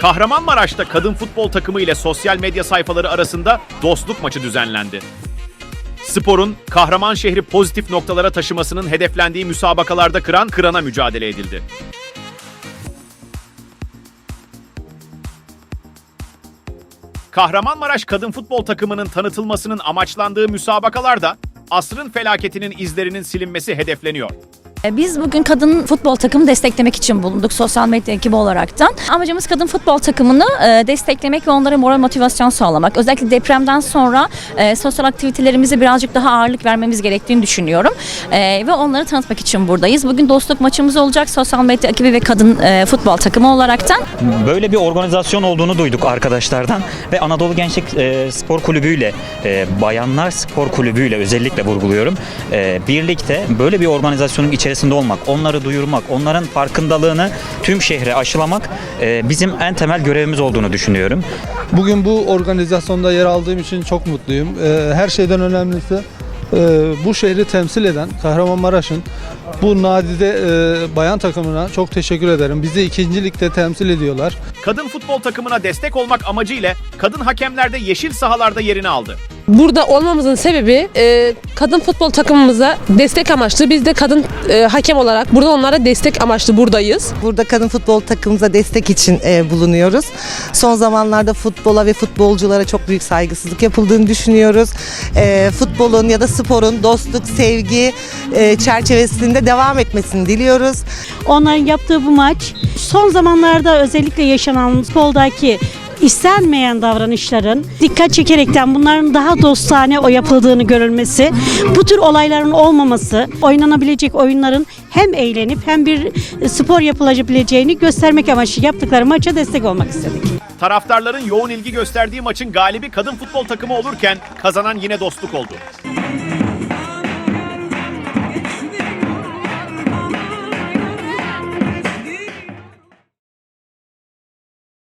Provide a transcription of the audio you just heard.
Kahramanmaraş'ta kadın futbol takımı ile sosyal medya sayfaları arasında dostluk maçı düzenlendi. Sporun kahraman şehri pozitif noktalara taşımasının hedeflendiği müsabakalarda kıran kırana mücadele edildi. Kahramanmaraş kadın futbol takımının tanıtılmasının amaçlandığı müsabakalarda asrın felaketinin izlerinin silinmesi hedefleniyor. E, Biz bugün kadın futbol takımı desteklemek için bulunduk sosyal medya ekibi olaraktan. Amacımız kadın futbol takımını e, desteklemek ve onlara moral motivasyon sağlamak. Özellikle depremden sonra e, sosyal aktivitelerimize birazcık daha ağırlık vermemiz gerektiğini düşünüyorum. Ve onları tanıtmak için buradayız. Bugün dostluk maçımız olacak sosyal medya ekibi ve kadın futbol takımı olaraktan. Böyle bir organizasyon olduğunu duyduk arkadaşlardan ve Anadolu Gençlik Spor Kulübü ile Bayanlar Spor Kulübü ile özellikle vurguluyorum. Birlikte böyle bir organizasyonun içerisinde olmak, onları duyurmak, onların farkındalığını tüm şehre aşılamak e, bizim en temel görevimiz olduğunu düşünüyorum. Bugün bu organizasyonda yer aldığım için çok mutluyum. Ee, Her şeyden önemlisi e, bu şehri temsil eden Kahramanmaraş'ın bu nadide e, bayan takımına çok teşekkür ederim. Bizi ikinci ligde temsil ediyorlar. Kadın futbol takımına destek olmak amacıyla kadın hakemler de yeşil sahalarda yerini aldı. Burada olmamızın sebebi e, kadın futbol takımımıza destek amaçlı. Biz de kadın e, hakem olarak burada onlara destek amaçlı buradayız. Burada kadın futbol takımımıza destek için e, bulunuyoruz. Son zamanlarda futbola ve futbolculara çok büyük saygısızlık yapıldığını düşünüyoruz. E, futbolun ya da sporun dostluk, sevgi e, çerçevesinde devam etmesini diliyoruz. Onların yaptığı bu maç son zamanlarda özellikle yaşanan futboldaki istenmeyen davranışların dikkat çekerekten bunların daha dostane o yapıldığını görülmesi, bu tür olayların olmaması, oynanabilecek oyunların hem eğlenip hem bir spor yapılabileceğini göstermek amaçlı yaptıkları maça destek olmak istedik. Taraftarların yoğun ilgi gösterdiği maçın galibi kadın futbol takımı olurken kazanan yine dostluk oldu.